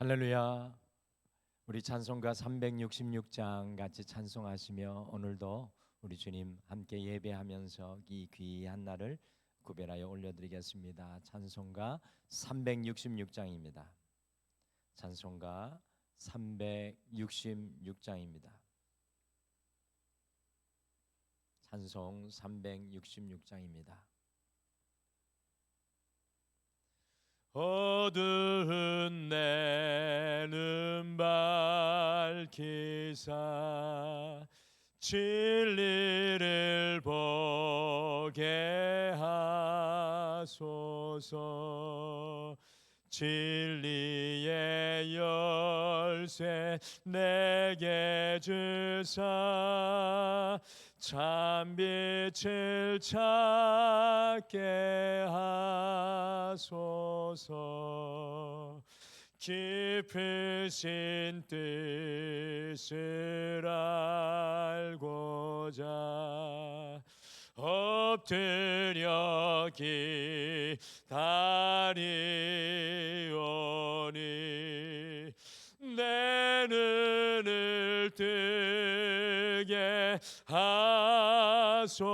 할렐루야. 우리 찬송가 366장 같이 찬송하시며 오늘도 우리 주님 함께 예배하면서 이 귀한 날을 구별하여 올려드리겠습니다. 찬송가 366장입니다. 찬송가 366장입니다. 찬송 366장입니다. 어두운 내는 밝히사 진리를 보게 하소서 진리의 열쇠 내게 주사. 참빛을 찾게 하소서. 깊으신 뜻을 알고자 엎드려 기다리오니 내 눈을 뜨게 하소서.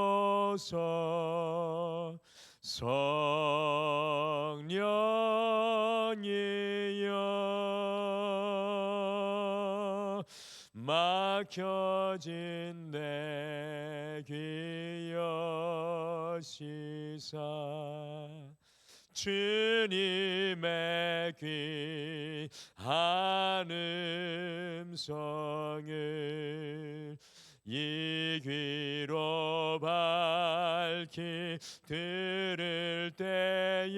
성령이여 막혀진 내 귀 여 시사. 주님의 귀한 음성을 이 귀로 밝히 들을 때에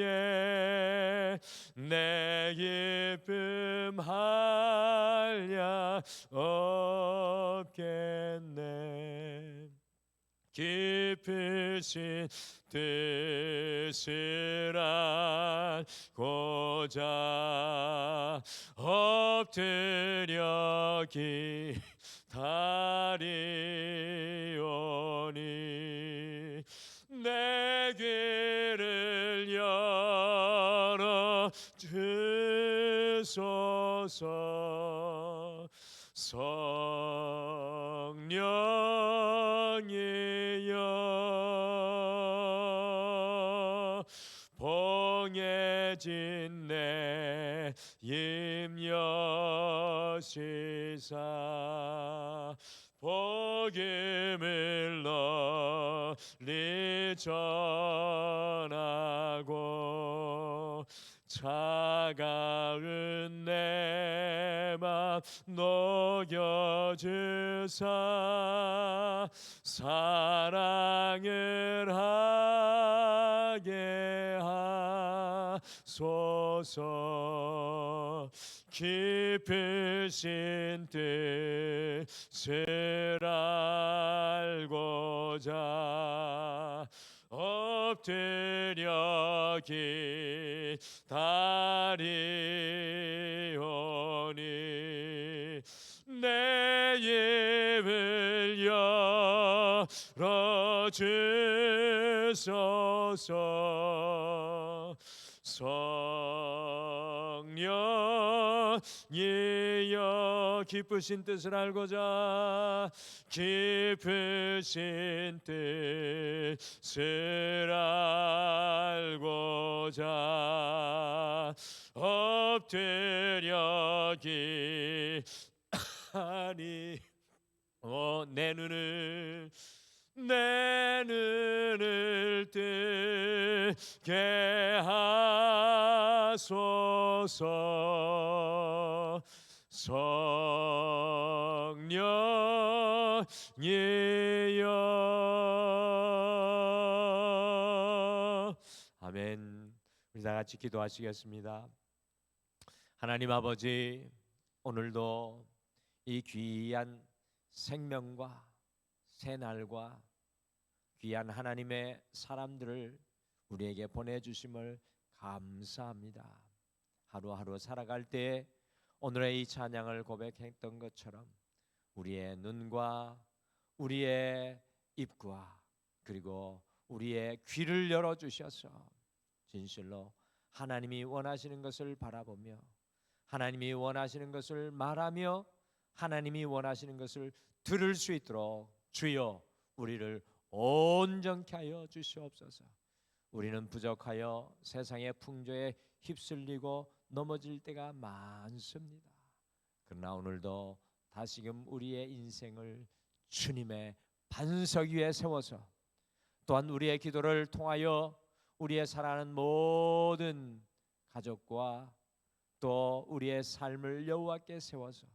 내 기쁨 한량 없겠네. 깊으신 뜻을 알고자 엎드려 기 다리오니 내 귀를 열어 주소서. 성령이여 봉해진 내 임여시사 복음을 널리 전하고 차가운 내맘 녹여주사 사랑을 하게 하 소서 깊으신 뜻을 알고자 엎드려 기다리오니 내 입을 열어 주소서 성령이여 기쁘신 뜻을 알고자 기쁘신 뜻을 알고자 엎드려 기하니 오내 눈을 내 눈을 뜨 게 하소서. 성령이여. 아멘. 우리 다 같이 기도하시겠습니다. 하나님 아버지 오늘도 이 귀한 생명과 새 날과 귀한 하나님의 사람들을 우리에게 보내주심을 감사합니다. 하루하루 살아갈 때 오늘의 이 찬양을 고백했던 것처럼 우리의 눈과 우리의 입과 그리고 우리의 귀를 열어 주셔서 진실로 하나님이 원하시는 것을 바라보며 하나님이 원하시는 것을 말하며 하나님이 원하시는 것을 들을 수 있도록 주여 우리를 온전케 하여 주시옵소서. 우리는 부족하여 세상의 풍조에 휩쓸리고 넘어질 때가 많습니다. 그러나 오늘도 다시금 우리의 인생을 주님의 반석 위에 세워서 또한 우리의 기도를 통하여 우리의 사랑하는 모든 가족과 또 우리의 삶을 여호와께 세워서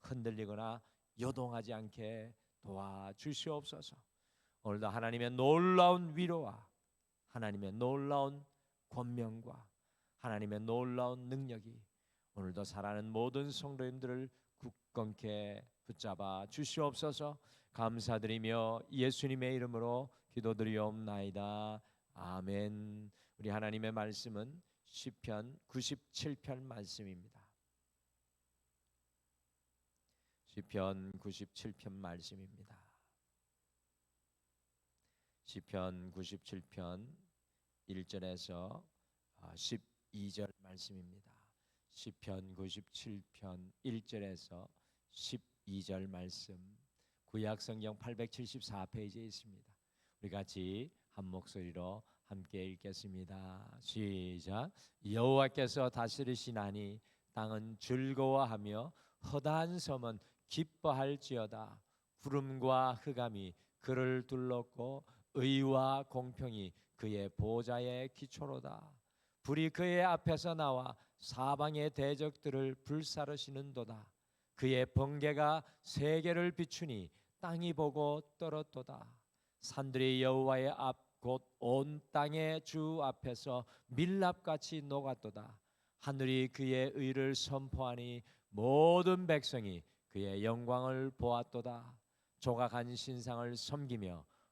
흔들리거나 요동하지 않게 도와주시옵소서. 오늘도 하나님의 놀라운 위로와 하나님의 놀라운 권명과 하나님의 놀라운 능력이 오늘도 살아는 모든 성도님들을 굳건케 붙잡아 주시옵소서. 감사드리며 예수님의 이름으로 기도드리옵나이다. 아멘. 우리 하나님의 말씀은 시편 97편 말씀입니다. 시편 97편 말씀입니다. 시편 97편 1절에서 12절 말씀입니다. 시편 97편 1절에서 12절 말씀 구약 성경 874페이지에 있습니다. 우리 같이 한 목소리로 함께 읽겠습니다. 시작. 여호와께서 다스리시나니 땅은 즐거워하며 허다한 섬은 기뻐할지어다. 구름과 흑암이 그를 둘렀고 의와 공평이 그의 보좌의 기초로다. 불이 그의 앞에서 나와 사방의 대적들을 불사르시는도다. 그의 번개가 세계를 비추니 땅이 보고 떨었도다. 산들이 여호와의 앞 곧 온 땅의 주 앞에서 밀랍같이 녹았도다. 하늘이 그의 의를 선포하니 모든 백성이 그의 영광을 보았도다. 조각한 신상을 섬기며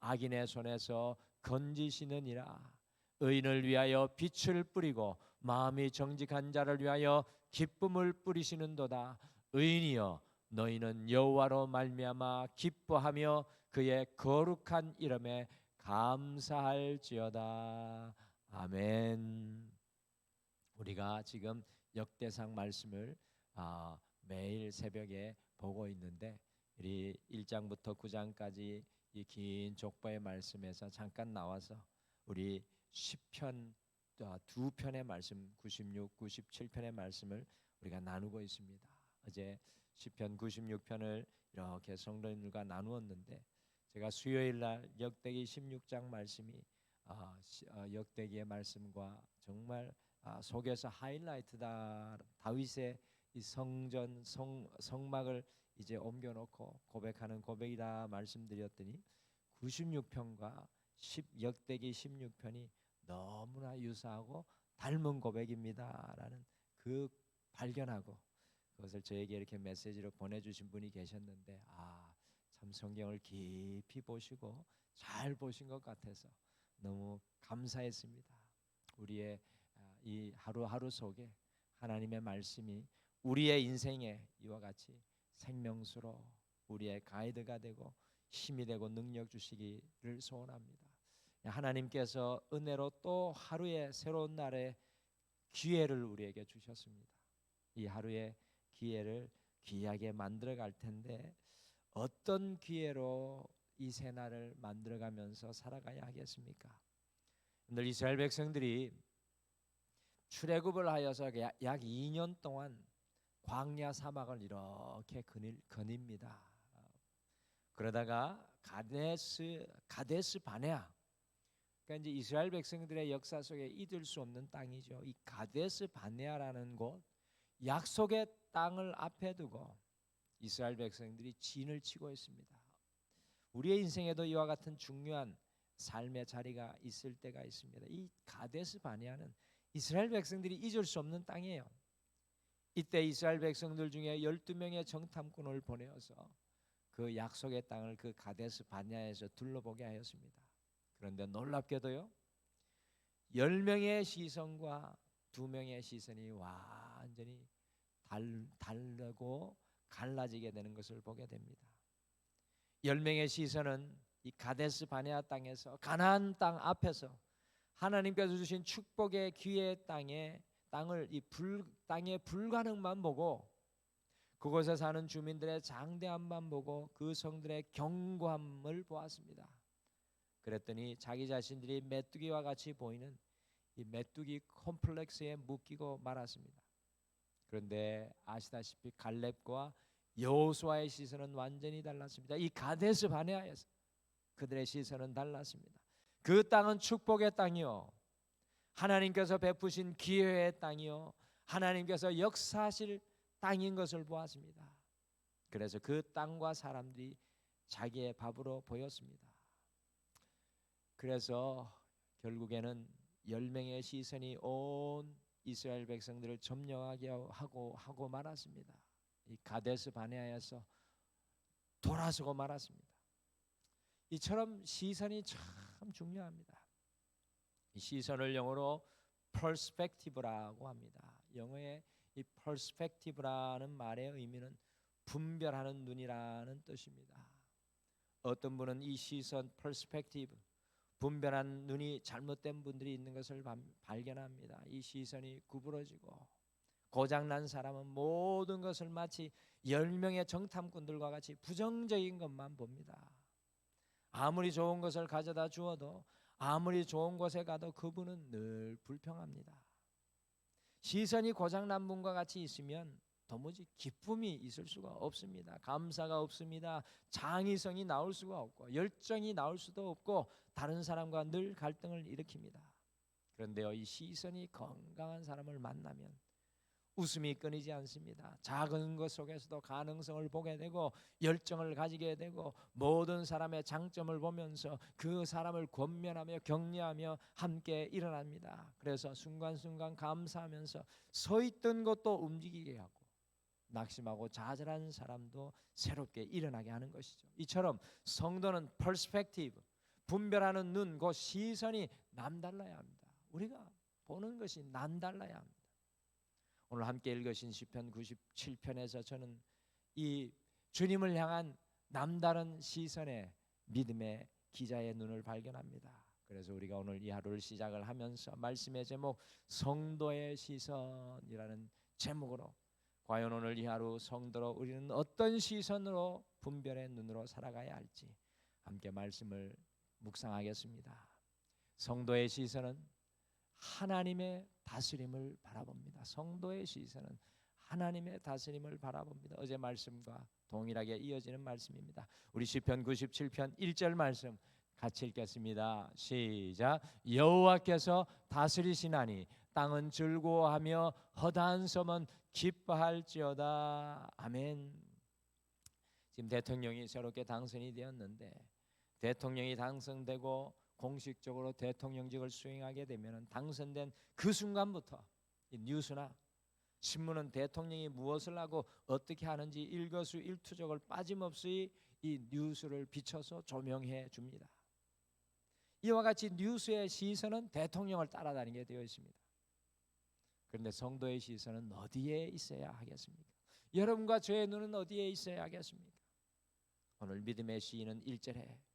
악인의 손에서 건지시느니라. 의인을 위하여 빛을 뿌리고 마음이 정직한 자를 위하여 기쁨을 뿌리시는도다. 의인이여 너희는 여호와로 말미암아 기뻐하며 그의 거룩한 이름에 감사할지어다. 아멘. 우리가 지금 역대상 말씀을 아, 매일 새벽에 보고 있는데 우리 1장부터 9장까지 이 긴 족보의 말씀에서 잠깐 나와서 우리 10편 아, 두 편의 말씀 96, 97편의 말씀을 우리가 나누고 있습니다. 어제 10편 96편을 이렇게 성도님들과 나누었는데 제가 수요일 날 역대기 16장 말씀이 아, 어, 역대기의 말씀과 정말 아, 속에서 하이라이트다 다윗의 이 성전 성 성막을 이제 옮겨놓고 고백하는 고백이다 말씀드렸더니 96편과 10 역대기 16편이 너무나 유사하고 닮은 고백입니다라는 그 발견하고 그것을 저에게 이렇게 메시지로 보내주신 분이 계셨는데 아 참 성경을 깊이 보시고 잘 보신 것 같아서 너무 감사했습니다. 우리의 아, 이 하루하루 속에 하나님의 말씀이 우리의 인생에 이와 같이 생명수로 우리의 가이드가 되고 힘이 되고 능력 주시기를 소원합니다. 하나님께서 은혜로 또 하루의 새로운 날의 기회를 우리에게 주셨습니다. 이 하루의 기회를 귀하게 만들어 갈 텐데 어떤 기회로 이 새날을 만들어 가면서 살아가야 하겠습니까? 늘 이스라엘 백성들이 출애굽을 하여서 약 2년 동안 광야 사막을 이렇게 거닙니다. 그러다가 가데스 가데스 바네아 그러니까 이제 이스라엘 백성들의 역사 속에 잊을 수 없는 땅이죠. 이 가데스 바네아라는 곳 약속의 땅을 앞에 두고 이스라엘 백성들이 진을 치고 있습니다. 우리의 인생에도 이와 같은 중요한 삶의 자리가 있을 때가 있습니다. 이 가데스 바니아는 이스라엘 백성들이 잊을 수 없는 땅이에요. 이때 이스라엘 백성들 중에 12명의 정탐꾼을 보내어서 그 약속의 땅을 그 가데스 바냐에서 둘러보게 하였습니다. 그런데 놀랍게도요. 10명의 시선과 2명의 시선이 완전히 달, 다르고 갈라지게 되는 것을 보게 됩니다. 10명의 시선은 이 가데스 바네아 땅에서 가나안 땅 앞에서 하나님께서 주신 축복의 기회의 땅에 땅을 이 불, 땅의 불가능만 보고 그곳에 사는 주민들의 장대함만 보고 그 성들의 견고함을 보았습니다. 그랬더니 자기 자신들이 메뚜기와 같이 보이는 이 메뚜기 콤플렉스에 묶이고 말았습니다. 그런데 아시다시피 갈렙과 여호수아의 시선은 완전히 달랐습니다. 이 가데스 바네아에서 그들의 시선은 달랐습니다. 그 땅은 축복의 땅이요. 하나님께서 베푸신 기회의 땅이요. 하나님께서 역사하실 땅인 것을 보았습니다. 그래서 그 땅과 사람들이 자기의 밥으로 보였습니다. 그래서 결국에는 열 명의 시선이 온 이스라엘 백성들을 점령하게 하고 하고 말았습니다. 이 가데스 바네아에서 돌아서고 말았습니다. 이처럼 시선이 참 중요합니다. 이 시선을 영어로 perspective라고 합니다. 영어의 이 perspective라는 말의 의미는 분별하는 눈이라는 뜻입니다. 어떤 분은 이 시선 perspective 분별한 눈이 잘못된 분들이 있는 것을 발견합니다. 이 시선이 구부러지고 고장난 사람은 모든 것을 마치 열 명의 정탐꾼들과 같이 부정적인 것만 봅니다. 아무리 좋은 것을 가져다 주어도 아무리 좋은 곳에 가도 그분은 늘 불평합니다. 시선이 고장난 분과 같이 있으면 도무지 기쁨이 있을 수가 없습니다. 감사가 없습니다. 장의성이 나올 수가 없고 열정이 나올 수도 없고 다른 사람과 늘 갈등을 일으킵니다. 그런데요, 이 시선이 건강한 사람을 만나면 웃음이 끊이지 않습니다. 작은 것 속에서도 가능성을 보게 되고 열정을 가지게 되고 모든 사람의 장점을 보면서 그 사람을 권면하며 격려하며 함께 일어납니다. 그래서 순간순간 감사하면서 서 있던 것도 움직이게 하고 낙심하고 좌절한 사람도 새롭게 일어나게 하는 것이죠. 이처럼 성도는 퍼스펙티브 분별하는 눈, 그 시선이 남달라야 합니다. 우리가 보는 것이 남달라야 합니다. 오늘 함께 읽으신 시편 97편에서 저는 이 주님을 향한 남다른 시선의 믿음의 기자의 눈을 발견합니다. 그래서 우리가 오늘 이 하루를 시작을 하면서 말씀의 제목 성도의 시선이라는 제목으로 과연 오늘 이 하루 성도로 우리는 어떤 시선으로 분별의 눈으로 살아가야 할지 함께 말씀을 묵상하겠습니다. 성도의 시선은 하나님의 다스림을 바라봅니다. 성도의 시선은 하나님의 다스림을 바라봅니다. 어제 말씀과 동일하게 이어지는 말씀입니다. 우리 시편 97편 1절 말씀 같이 읽겠습니다. 시작. 여호와께서 다스리시나니 땅은 즐거워하며 허다한 섬은 기뻐할지어다. 아멘. 지금 대통령이 새롭게 당선이 되었는데 대통령이 당선되고 공식적으로 대통령직을 수행하게 되면 당선된 그 순간부터 뉴스나 신문은 대통령이 무엇을 하고 어떻게 하는지 일거수일투족을 빠짐없이 이 뉴스를 비춰서 조명해 줍니다. 이와 같이 뉴스의 시선은 대통령을 따라다니게 되어 있습니다. 그런데 성도의 시선은 어디에 있어야 하겠습니까? 여러분과 저의 눈은 어디에 있어야 하겠습니까? 오늘 믿음의 시인은 1절에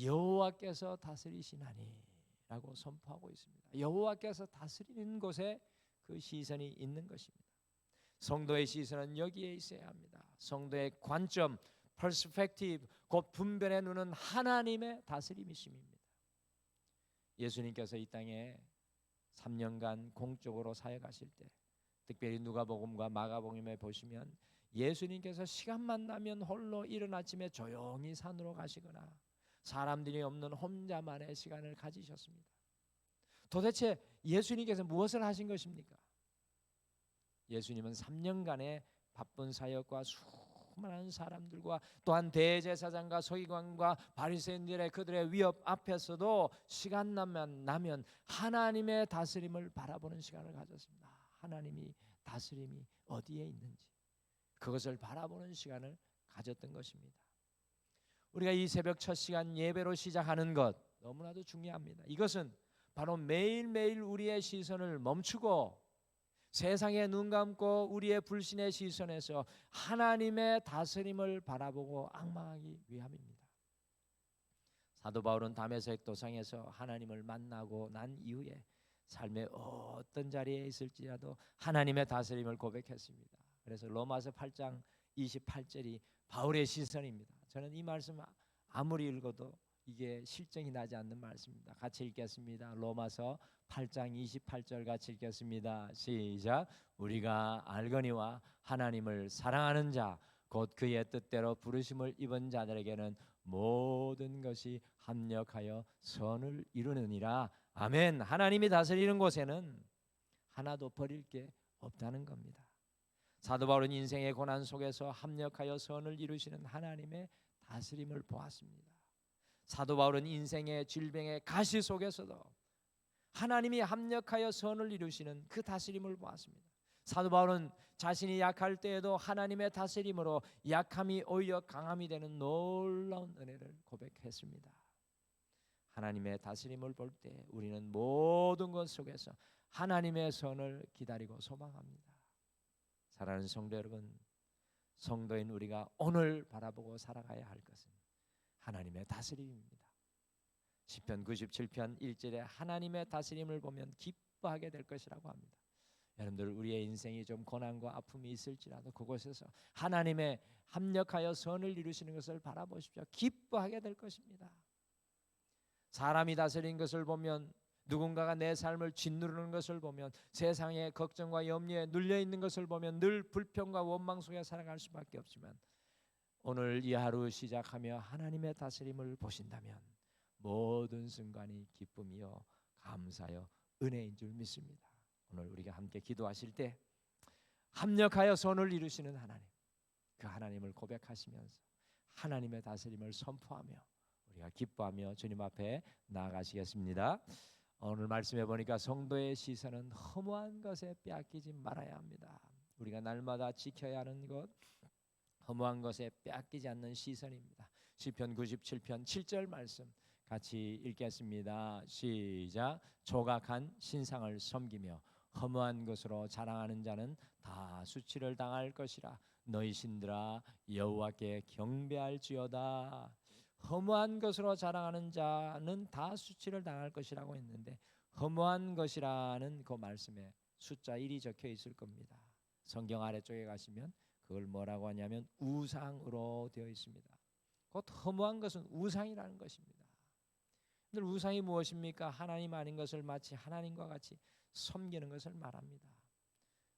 여호와께서 다스리시나니라고 선포하고 있습니다. 여호와께서 다스리는 곳에 그 시선이 있는 것입니다. 성도의 시선은 여기에 있어야 합니다. 성도의 관점, 퍼스펙티브, 곧 분별의 눈은 하나님의 다스림이심입니다. 예수님께서 이 땅에 3년간 공적으로 사역하실 때 특별히 누가복음과 마가복음에 보시면 예수님께서 시간만 나면 홀로 이른 아침에 조용히 산으로 가시거나 사람들이 없는 혼자만의 시간을 가지셨습니다. 도대체 예수님께서 무엇을 하신 것입니까? 예수님은 3년간의 바쁜 사역과 수많은 사람들과 또한 대제사장과 서기관과 바리새인들의 그들의 위협 앞에서도 시간 나면 나면 하나님의 다스림을 바라보는 시간을 가졌습니다. 하나님이 다스림이 어디에 있는지 그것을 바라보는 시간을 가졌던 것입니다. 우리가 이 새벽 첫 시간 예배로 시작하는 것 너무나도 중요합니다. 이것은 바로 매일매일 우리의 시선을 멈추고 세상에 눈 감고 우리의 불신의 시선에서 하나님의 다스림을 바라보고 악망하기 위함입니다. 사도 바울은 담에색 도상에서 하나님을 만나고 난 이후에 삶의 어떤 자리에 있을지라도 하나님의 다스림을 고백했습니다. 그래서 로마서 8장 28절이 바울의 시선입니다. 저는 이 말씀 아무리 읽어도 이게 실정이 나지 않는 말씀입니다. 같이 읽겠습니다. 로마서 8장 28절 같이 읽겠습니다. 시작. 우리가 알거니와 하나님을 사랑하는 자 곧 그의 뜻대로 부르심을 입은 자들에게는 모든 것이 합력하여 선을 이루느니라. 아멘. 하나님이 다스리는 곳에는 하나도 버릴 게 없다는 겁니다. 사도 바울은 인생의 고난 속에서 합력하여 선을 이루시는 하나님의 다스림을 보았습니다. 사도 바울은 인생의 질병의 가시 속에서도 하나님이 합력하여 선을 이루시는 그 다스림을 보았습니다. 사도 바울은 자신이 약할 때에도 하나님의 다스림으로 약함이 오히려 강함이 되는 놀라운 은혜를 고백했습니다. 하나님의 다스림을 볼 때 우리는 모든 것 속에서 하나님의 선을 기다리고 소망합니다. 사랑하는 성도 여러분, 성도인 우리가 오늘 바라보고 살아가야 할 것은 하나님의 다스림입니다. 시편 97편 1절에 하나님의 다스림을 보면 기뻐하게 될 것이라고 합니다. 여러분들 우리의 인생이 좀 고난과 아픔이 있을지라도 그곳에서 하나님의 합력하여 선을 이루시는 것을 바라보십시오. 기뻐하게 될 것입니다. 사람이 다스린 것을 보면 누군가가 내 삶을 짓누르는 것을 보면 세상의 걱정과 염려에 눌려 있는 것을 보면 늘 불평과 원망 속에 살아갈 수밖에 없지만 오늘 이 하루 시작하며 하나님의 다스림을 보신다면 모든 순간이 기쁨이요 감사요 은혜인 줄 믿습니다. 오늘 우리가 함께 기도하실 때 합력하여 선을 이루시는 하나님 그 하나님을 고백하시면서 하나님의 다스림을 선포하며 우리가 기뻐하며 주님 앞에 나아가시겠습니다. 오늘 말씀해 보니까 성도의 시선은 허무한 것에 빼앗기지 말아야 합니다. 우리가 날마다 지켜야 하는 것 허무한 것에 빼앗기지 않는 시선입니다. 시편 97편 7절 말씀 같이 읽겠습니다. 시작. 조각한 신상을 섬기며 허무한 것으로 자랑하는 자는 다 수치를 당할 것이라 너희 신들아 여호와께 경배할지어다. 허무한 것으로 자랑하는 자는 다 수치를 당할 것이라고 했는데 허무한 것이라는 그 말씀에 숫자 1이 적혀 있을 겁니다. 성경 아래쪽에 가시면 그걸 뭐라고 하냐면 우상으로 되어 있습니다. 곧 허무한 것은 우상이라는 것입니다. 늘 우상이 무엇입니까? 하나님 아닌 것을 마치 하나님과 같이 섬기는 것을 말합니다.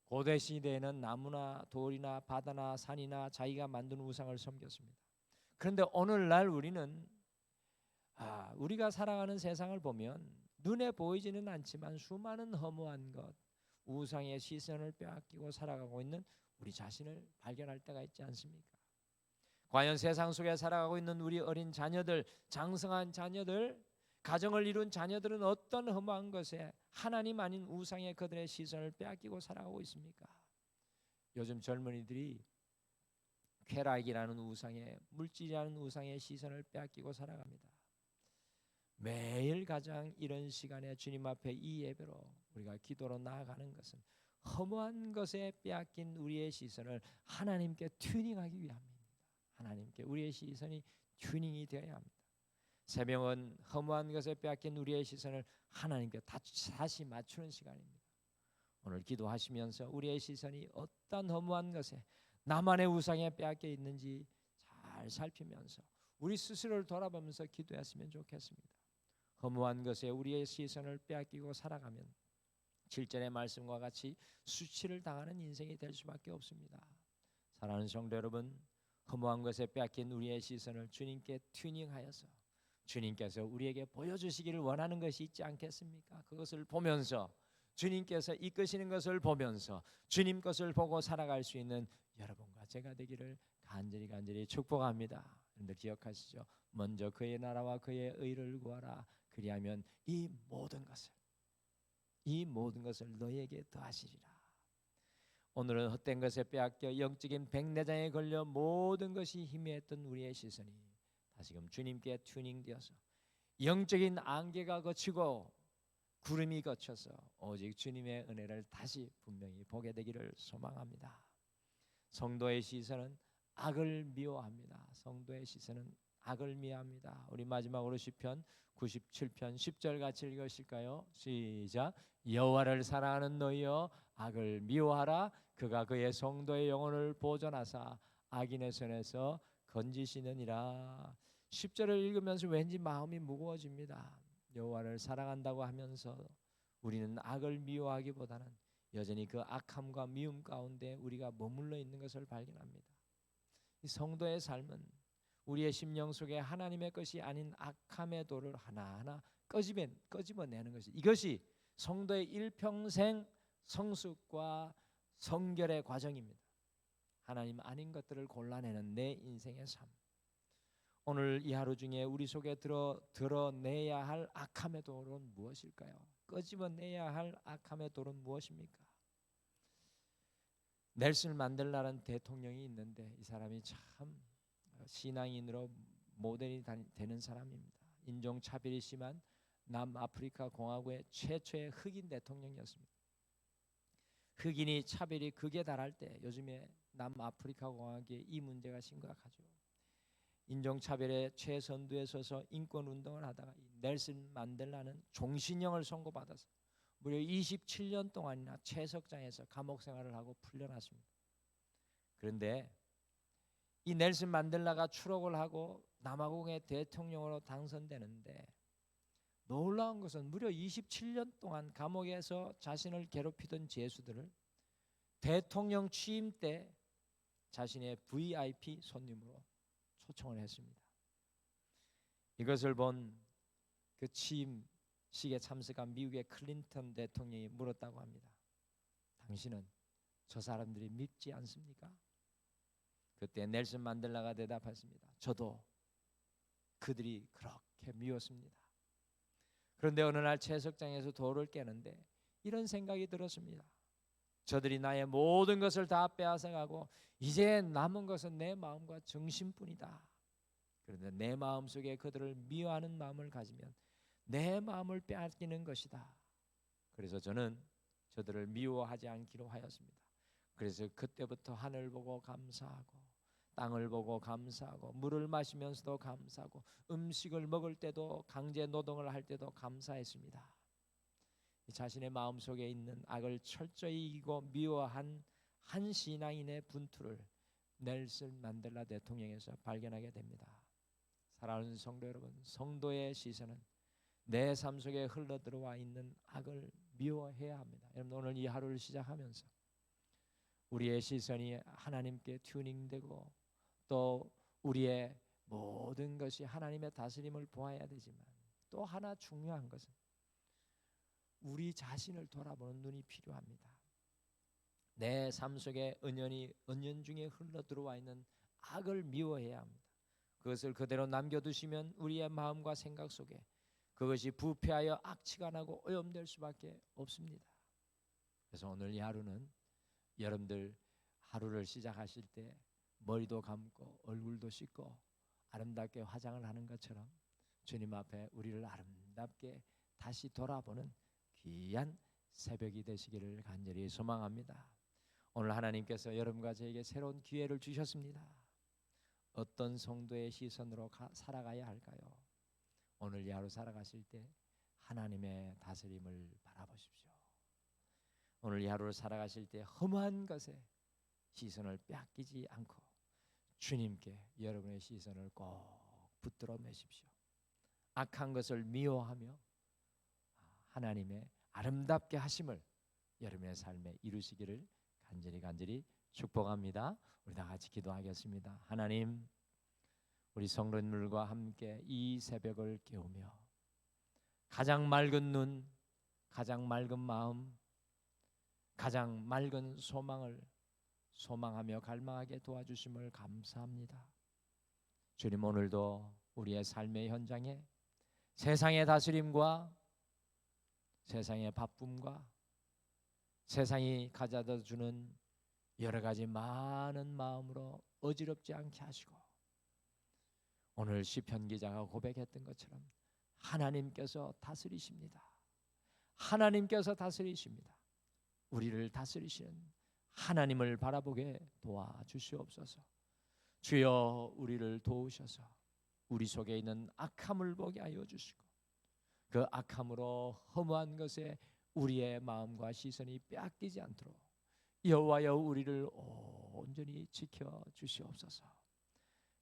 고대 시대에는 나무나 돌이나 바다나 산이나 자기가 만든 우상을 섬겼습니다. 그런데 오늘날 우리는 아, 우리가 살아가는 세상을 보면 눈에 보이지는 않지만 수많은 허무한 것, 우상의 시선을 빼앗기고 살아가고 있는 우리 자신을 발견할 때가 있지 않습니까? 과연 세상 속에 살아가고 있는 우리 어린 자녀들, 장성한 자녀들, 가정을 이룬 자녀들은 어떤 허무한 것에 하나님 아닌 우상의 그들의 시선을 빼앗기고 살아가고 있습니까? 요즘 젊은이들이 쾌락이라는 우상의 물질이라는 우상의 시선을 빼앗기고 살아갑니다. 매일 가장 이런 시간에 주님 앞에 이 예배로 우리가 기도로 나아가는 것은 허무한 것에 빼앗긴 우리의 시선을 하나님께 튜닝하기 위함입니다. 하나님께 우리의 시선이 튜닝이 되어야 합니다. 새벽은 허무한 것에 빼앗긴 우리의 시선을 하나님께 다시 맞추는 시간입니다. 오늘 기도하시면서 우리의 시선이 어떤 허무한 것에 나만의 우상에 빼앗겨 있는지 잘 살피면서 우리 스스로를 돌아보면서 기도했으면 좋겠습니다. 허무한 것에 우리의 시선을 빼앗기고 살아가면 7절의 말씀과 같이 수치를 당하는 인생이 될 수밖에 없습니다. 사랑하는 성도 여러분, 허무한 것에 빼앗긴 우리의 시선을 주님께 튜닝하여서 주님께서 우리에게 보여주시기를 원하는 것이 있지 않겠습니까? 그것을 보면서 주님께서 이끄시는 것을 보면서 주님 것을 보고 살아갈 수 있는 여러분과 제가 되기를 간절히 간절히 축복합니다. 여러분들 기억하시죠? 먼저 그의 나라와 그의 의를 구하라. 그리하면 이 모든 것을 이 모든 것을 너에게 더하시리라. 오늘은 헛된 것에 빼앗겨 영적인 백내장에 걸려 모든 것이 희미했던 우리의 시선이 다시금 주님께 튜닝되어서 영적인 안개가 거치고 구름이 거쳐서 오직 주님의 은혜를 다시 분명히 보게 되기를 소망합니다. 성도의 시선은 악을 미워합니다. 성도의 시선은 악을 미워합니다. 우리 마지막으로 시편 97편 10절 같이 읽으실까요? 시작. 여호와를 사랑하는 너희여 악을 미워하라 그가 그의 성도의 영혼을 보존하사 악인의 손에서 건지시느니라. 10절을 읽으면서 왠지 마음이 무거워집니다. 여호와를 사랑한다고 하면서 우리는 악을 미워하기보다는 여전히 그 악함과 미움 가운데 우리가 머물러 있는 것을 발견합니다. 이 성도의 삶은 우리의 심령 속에 하나님의 것이 아닌 악함의 돌을 하나하나 꺼집어 꺼집어 내는 것이 이것이 성도의 일평생 성숙과 성결의 과정입니다. 하나님 아닌 것들을 골라내는 내 인생의 삶. 오늘 이 하루 중에 우리 속에 들어 드러내야 할 악함의 돌은 무엇일까요? 끄집어내야 할 악함의 돌은 무엇입니까? 넬슨 만델라라는 대통령이 있는데 이 사람이 참 신앙인으로 모델이 되는 사람입니다. 인종 차별이 심한 남아프리카 공화국의 최초의 흑인 대통령이었습니다. 흑인이 차별이 극에 달할 때 요즘에 남아프리카 공화국에 이 문제가 심각하죠. 인종 차별의 최선두에 서서 인권 운동을 하다가 넬슨 만델라는 종신형을 선고받아서 무려 27년 동안이나 채석장에서 감옥 생활을 하고 풀려났습니다. 그런데 이 넬슨 만델라가 추록을 하고 남아공의 대통령으로 당선되는데 놀라운 것은 무려 27년 동안 감옥에서 자신을 괴롭히던 죄수들을 대통령 취임 때 자신의 VIP 손님으로 초청을 했습니다. 이것을 본 그 취임식에 참석한 미국의 클린턴 대통령이 물었다고 합니다. 당신은 저 사람들이 밉지 않습니까? 그때 넬슨 만델라가 대답했습니다. 저도 그들이 그렇게 미웠습니다. 그런데 어느 날 채석장에서 돌을 깨는데 이런 생각이 들었습니다. 저들이 나의 모든 것을 다 빼앗아가고 이제 남은 것은 내 마음과 정신뿐이다. 그런데 내 마음 속에 그들을 미워하는 마음을 가지면 내 마음을 빼앗기는 것이다. 그래서 저는 저들을 미워하지 않기로 하였습니다. 그래서 그때부터 하늘 보고 감사하고 땅을 보고 감사하고 물을 마시면서도 감사하고 음식을 먹을 때도 강제 노동을 할 때도 감사했습니다. 자신의 마음 속에 있는 악을 철저히 이기고 미워한 한 신앙인의 분투를 넬슨 만델라 대통령에서 발견하게 됩니다. 사랑하는 성도 여러분, 성도의 시선은 내 삶 속에 흘러 들어와 있는 악을 미워해야 합니다. 여러분 오늘 이 하루를 시작하면서 우리의 시선이 하나님께 튜닝되고 또 우리의 모든 것이 하나님의 다스림을 보아야 되지만 또 하나 중요한 것은 우리 자신을 돌아보는 눈이 필요합니다. 내 삶 속에 은연이 은연 중에 흘러 들어와 있는 악을 미워해야 합니다. 그것을 그대로 남겨두시면 우리의 마음과 생각 속에 그것이 부패하여 악취가 나고 오염될 수밖에 없습니다. 그래서 오늘 이 하루는 여러분들 하루를 시작하실 때 머리도 감고 얼굴도 씻고 아름답게 화장을 하는 것처럼 주님 앞에 우리를 아름답게 다시 돌아보는 귀한 새벽이 되시기를 간절히 소망합니다. 오늘 하나님께서 여러분과 저에게 새로운 기회를 주셨습니다. 어떤 성도의 시선으로 가, 살아가야 할까요? 오늘 이 하루 살아가실 때 하나님의 다스림을 바라보십시오. 오늘 이 하루를 살아가실 때 험한 것에 시선을 빼앗기지 않고 주님께 여러분의 시선을 꼭 붙들어 매십시오. 악한 것을 미워하며 하나님의 아름답게 하심을 여러분의 삶에 이루시기를 간절히 간절히 축복합니다. 우리 다 같이 기도하겠습니다. 하나님, 우리 성도님들과 함께 이 새벽을 깨우며 가장 맑은 눈, 가장 맑은 마음, 가장 맑은 소망을 소망하며 갈망하게 도와주심을 감사합니다. 주님 오늘도 우리의 삶의 현장에 세상의 다스림과 세상의 바쁨과 세상이 가져다 주는 여러 가지 많은 마음으로 어지럽지 않게 하시고 오늘 시편 기자가 고백했던 것처럼 하나님께서 다스리십니다. 하나님께서 다스리십니다. 우리를 다스리시는 하나님을 바라보게 도와 주시옵소서. 주여 우리를 도우셔서 우리 속에 있는 악함을 보게 하여 주시고 그 악함으로 허무한 것에 우리의 마음과 시선이 빼앗기지 않도록 여호와여 우리를 온전히 지켜 주시옵소서.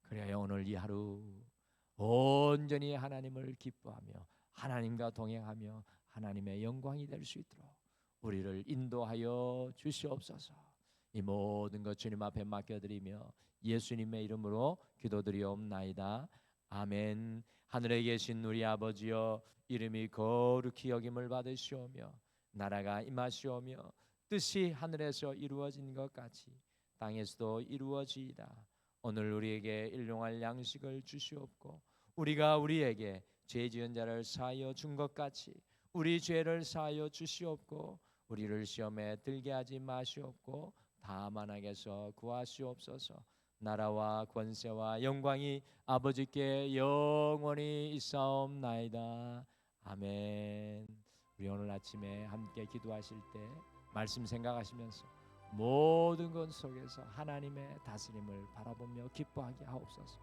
그래야 오늘 이 하루 온전히 하나님을 기뻐하며 하나님과 동행하며 하나님의 영광이 될 수 있도록 우리를 인도하여 주시옵소서. 이 모든 것 주님 앞에 맡겨드리며 예수님의 이름으로 기도드리옵나이다. 아멘. 하늘에 계신 우리 아버지여 이름이 거룩히 여김을 받으시오며 나라가 임하시오며 뜻이 하늘에서 이루어진 것 같이 땅에서도 이루어지이다. 오늘 우리에게 일용할 양식을 주시옵고 우리가 우리에게 죄 지은 자를 사하여 준 것 같이 우리 죄를 사하여 주시옵고 우리를 시험에 들게 하지 마시옵고 다만 악에서 구하시옵소서. 나라와 권세와 영광이 아버지께 영원히 있사옵나이다. 아멘. 우리 오늘 아침에 함께 기도하실 때 말씀 생각하시면서 모든 것 속에서 하나님의 다스림을 바라보며 기뻐하게 하옵소서.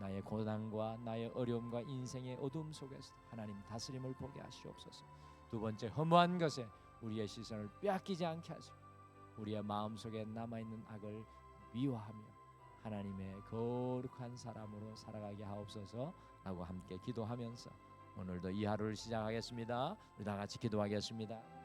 나의 고난과 나의 어려움과 인생의 어둠 속에서 하나님 다스림을 보게 하시옵소서. 두 번째 허무한 것에 우리의 시선을 빼앗기지 않게 하시고 우리의 마음 속에 남아 있는 악을 미워하며 하나님의 거룩한 사람으로 살아가게 하옵소서라고 함께 기도하면서 오늘도 이 하루를 시작하겠습니다. 우리 다 같이 기도하겠습니다.